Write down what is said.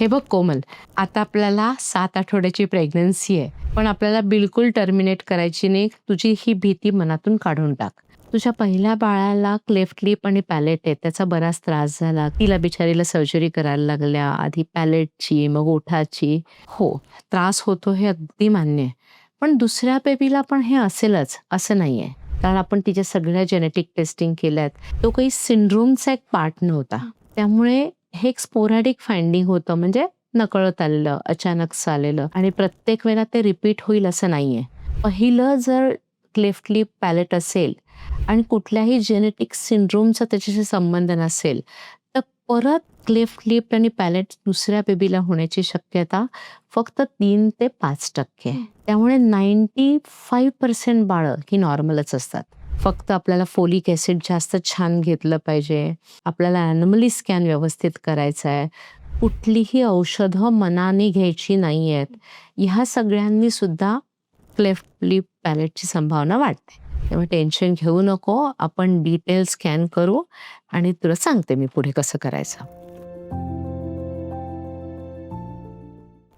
हे बघ कोमल आता आपल्याला सात आठवड्याची प्रेग्नन्सी आहे पण आपल्याला बिलकुल टर्मिनेट करायची नाही तुझी ही भीती मनातून काढून टाक. तुझ्या पहिल्या बाळाला क्लेफ्ट लिप आणि पॅलेट आहे त्याचा बराच त्रास झाला. तिला बिचारीला सर्जरी करायला लागल्या आधी पॅलेटची मग ओठाची. हो त्रास होतो हे अगदी मान्य आहे. पण दुसऱ्या बेबीला पण हे असेलच असं नाही आहे कारण आपण तिच्या सगळ्या जेनेटिक टेस्टिंग केल्यात. तो काही सिंड्रोमचा एक पार्ट नव्हता. त्यामुळे हे एक स्पोरॅडिक फाइंडिंग होतं म्हणजे नकळत आलेलं अचानक आलेलं. आणि प्रत्येक वेळेला ते रिपीट होईल असं नाहीये. पहिलं जर क्लेफ्ट लिप पॅलेट असेल आणि कुठल्याही जेनेटिक सिंड्रोमचा त्याच्याशी संबंध नसेल तर परत क्लेफ्ट लिप आणि पॅलेट दुसऱ्या बेबीला होण्याची शक्यता फक्त तीन ते पाच टक्के. आहे. त्यामुळे नाईन्टी फाईव्ह पर्सेंट बाळं ही नॉर्मलच असतात. फक्त आपल्याला फोलिक ॲसिड जास्त छान घेतलं पाहिजे. आपल्याला ॲनिमली स्कॅन व्यवस्थित करायचा आहे. कुठलीही औषधं मनाने घ्यायची नाही आहेत ह्या सगळ्यांनी सुद्धा क्लेफ्ट लिप पॅलेटची संभावना वाढते. तेव्हा टेन्शन घेऊ नको. आपण डिटेल स्कॅन करू आणि तुला सांगते मी पुढे कसं करायचं.